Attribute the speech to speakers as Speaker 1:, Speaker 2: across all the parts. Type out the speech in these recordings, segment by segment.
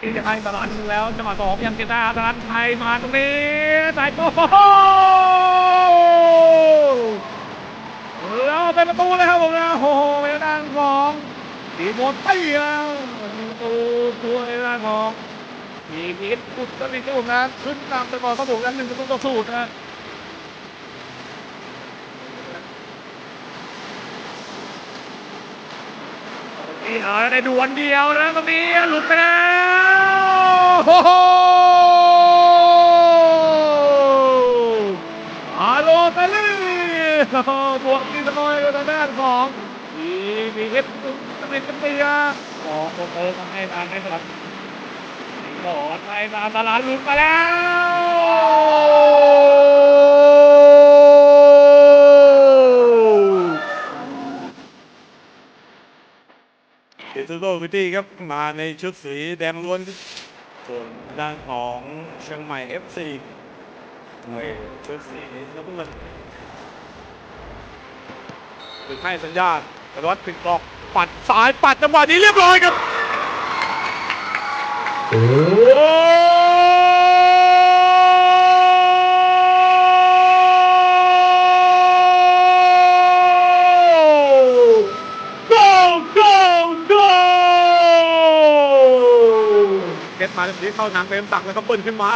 Speaker 1: ที่จะให้ตลอดแล้วจังหวะสองยังเจต้าตลาดไทยมาตรงนี้สายโป้แล้วเป็นประตูเลยครับผมนะโอ้โหเป็นด้านของสีโมนตีแล้วประตูตัวในด้านของมีพิษอุตริที่ผมนะขึ้นนำไปก่อนเขาถูกกันหนึ่งประตูต่อศูนย์นะ นี่เออได้ดวนเดียวนะตรงนี้หลุดไปแล้วโอ้โหอาโลตาลีโอ้โหบวกนี่สมอยกับทางด้านของมีมีเอฟตเมนกันเตียของโคโค่ทำให้ทางให้สลับบอดไปตามตลาดหลุดมาแล้ว
Speaker 2: เอสโตวิตี้ครับมาในชุดสีแดงล้วนส่วนด้านของเชียงใหม่ FC ในชุดสีน้ำเงินถึงให้สัญญาณกระวัดปิดกรอกปัดซ้ายปัดจังหวะนี้เรียบร้อยครับโอ้โกโกโก มาตรงนี้เข้าทางเต็มตักแล้วก็เบิ้ลขึ้นมา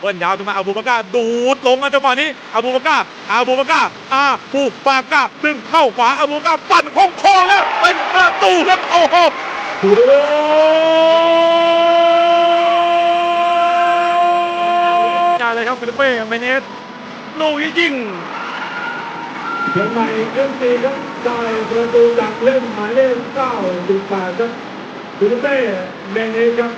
Speaker 2: เบิ้ลยาวขึ้นมาอาบูบาก้าดูดลงอะจังหวะนี้อาบูบาก้าอาบูบาก้าอาบูบาก้าดึงเข้าขวาอาบูบาก้าปั่นโค้งๆแล้วเป็นประตูครับโอ้โหโอ้ยาเลยครับฟิลิปเป้เมเนสลูกยิง
Speaker 3: เชียงใหม่เอฟซีครับได้ประตูจากเล่นหมายเลขเก้าสิบแปดครับฟิลิปเป้เมเนสครับ